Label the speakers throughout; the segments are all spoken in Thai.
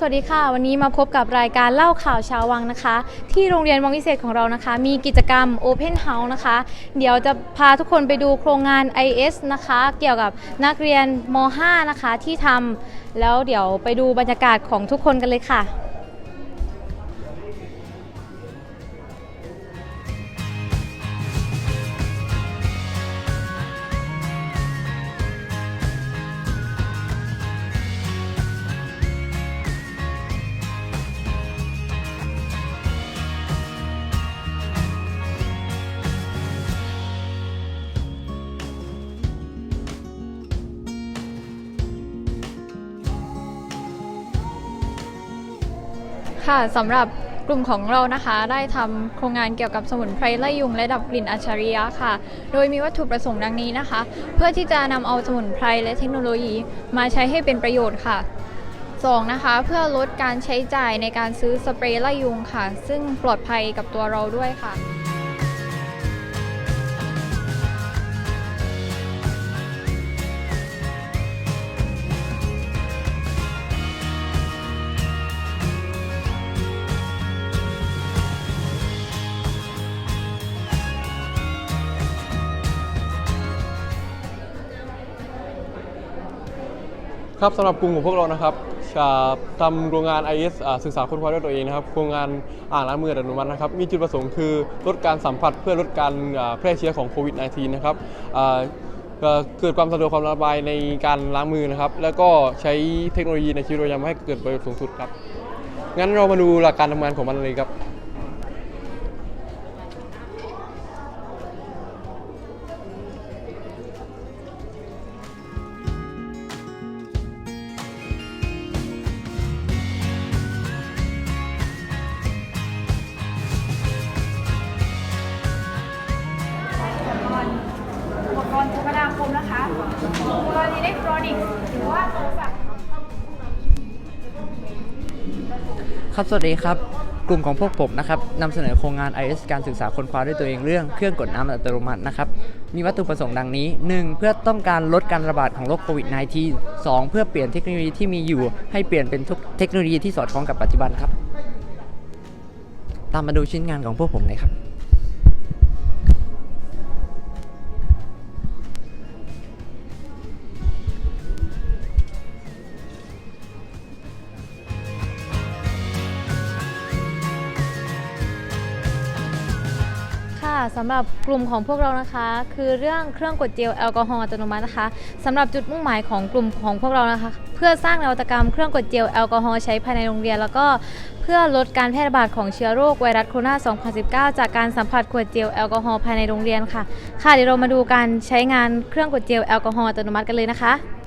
Speaker 1: สวัสดีค่ะ วันนี้มาพบกับรายการเล่าข่าวชาววังนะคะ ที่โรงเรียนวังวิเศษของเรานะคะ มีกิจกรรม Open House นะคะ เดี๋ยวจะพาทุกคนไปดูโครงงาน IS นะคะ เกี่ยวกับนักเรียนม .5 นะคะที่ทำแล้วเดี๋ยวไปดูบรรยากาศของทุกคนกันเลยค่ะ
Speaker 2: ค่ะสำหรับกลุ่มของเรานะคะ ได้ทำโครงงานเกี่ยวกับสมุนไพรไล่ยุงและดับกลิ่นอัจฉริยะค่ะ โดยมีวัตถุประสงค์ดังนี้นะคะ เพื่อที่จะนำเอาสมุนไพรและเทคโนโลยีมาใช้ให้เป็นประโยชน์ค่ะ 2. นะคะ เพื่อลดการใช้จ่ายในการซื้อสเปรย์ไล่ยุงค่ะ ซึ่งปลอดภัยกับตัวเราด้วยค่ะ
Speaker 3: ครับสำหรับกลุ่มของพวกเรานะครับทำโรงงาน IS อ่าศึกษาค้นคว้าด้วยตัวเองนะครับโครงงานอ่างล้างมืออัตโนมัตินะครับมีจุดประสงค์คือลดการสัมผัสเพื่อลดการแพร่เชื้อของโควิด -19 นะครับเกิดความสะดวกความระบายในการล้างมือนะครับ แล้วก็ใช้เทคโนโลยีในชีวิตประจำวันให้เกิดประโยชน์สูงสุดครับงั้นเรามาดูหลักการทำงานของมันเลยครับ
Speaker 4: ณ์อิเล็กทรอนิกส์หรือว่าโทรศัพท์
Speaker 5: ครับสวัสดีครับ กลุ่มของพวกผมนะครับนำเสนอโครงงาน IS การศึกษาค้นคว้าด้วยตัวเองเรื่องเครื่องกดน้ำอัตโนมัตินะครับมีวัตถุประสงค์ดังนี้ 1. เพื่อต้องการลดการระบาดของโรคโควิด -19 2. เพื่อเปลี่ยนเทคโนโลยีที่มีอยู่ ให้เปลี่ยนเป็นทุกเทคโนโลยีที่สอดคล้องกับปัจจุบันครับ ตามมาดูชิ้นงานของพวกผมเลยครับ
Speaker 1: สำหรับกลุ่มของพวกเรานะคะ คือเรื่องเครื่องกดเจลแอลกอฮอล์อัตโนมัตินะคะสำหรับจุดมุ่งหมายของกลุ่มของพวกเรานะคะ เพื่อสร้างนวัตกรรมเครื่องกดเจลแอลกอฮอล์ใช้ภายในโรงเรียน แล้วก็เพื่อลดการแพร่ระบาดของเชื้อโรคไวรัสโคโรนา 2019 จากการสัมผัสขวดเจลแอลกอฮอล์ภายในโรงเรียนค่ะ ค่ะเดี๋ยวเรามาดูการใช้งานเครื่องกดเจลแอลกอฮอล์อัตโนมัติกันเลยนะคะ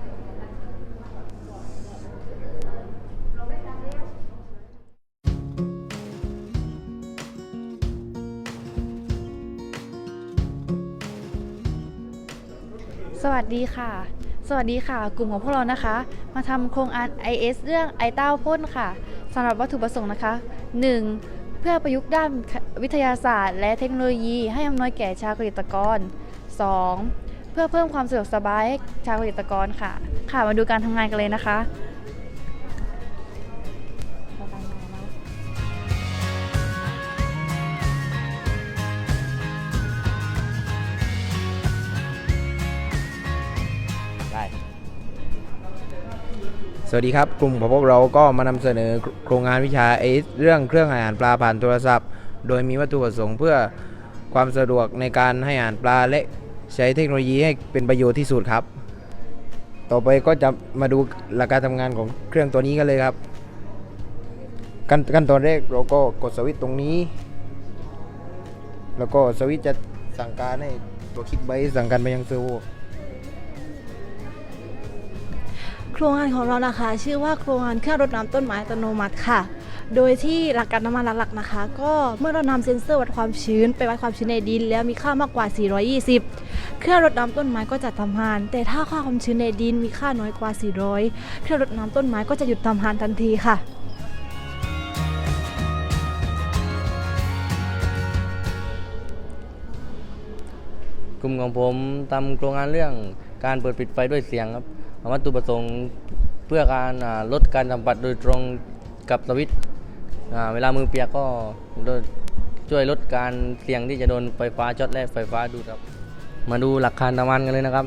Speaker 4: สวัสดีค่ะ สวัสดีค่ะ กลุ่มของพวกเรานะคะ มาทำโครงการ IS เรื่องไอเต้าพ่นค่ะสำหรับวัตถุประสงค์นะคะ 1. เพื่อประยุกต์ด้านวิทยาศาสตร์ และเทคโนโลยีให้อำนวยแก่ชาวเกษตรกร 2. เพื่อเพิ่มความสะดวกสบายให้ชาวเกษตรกรค่ะ ค่ะมาดูการทำงานกันเลยนะคะ
Speaker 6: สวัสดีครับ กลุ่มของพวกเราก็มานำเสนอโครงงานวิชาเอเรื่องเครื่องให้อาหารปลาผ่านโทรศัพท์ โดยมีวัตถุประสงค์เพื่อความสะดวกในการให้อาหารปลาและใช้เทคโนโลยีให้เป็นประโยชน์ที่สุดครับ ต่อไปก็จะมาดูหลักการทำงานของเครื่องตัวนี้กันเลยครับ ขั้นขั้นตอนแรกเราก็กดสวิตช์ตรงนี้ แล้วก็สวิตช์จะสั่งการให้ตัวคลิกไบต์สั่งการไปยังเซอร์โว
Speaker 7: ครงงานของเรานะคะ ชื่อว่าโครงงานเครื่องรดน้ำต้นไม้อัตโนมัติค่ะ โดยที่หลักการน้ำมันหลักๆนะคะ ก็เมื่อเรานำเซ็นเซอร์วัดความชื้นไปวัดความชื้นในดิน แล้วมีค่ามากกว่า 420 เครื่องรดน้ำต้นไม้ก็จะทำงาน แต่ถ้าค่าความชื้นในดินมีค่าน้อยกว่า 400 เครื่องรดน้ำต้นไม้ก็จะหยุดทำงานทันทีค่ะ
Speaker 8: กลุ่มของผมทำโครงงานเรื่องการเปิดปิดไฟด้วยเสียงครับ วัตถุประสงค์เพื่อการลดการสัมผัสโดยตรงกับสวิตเวลามือเปียกก็ช่วยลดการเสี่ยงที่จะโดนไฟฟ้าช็อตและไฟฟ้าดูดครับ มาดูหลักการทำงานกันเลยนะครับ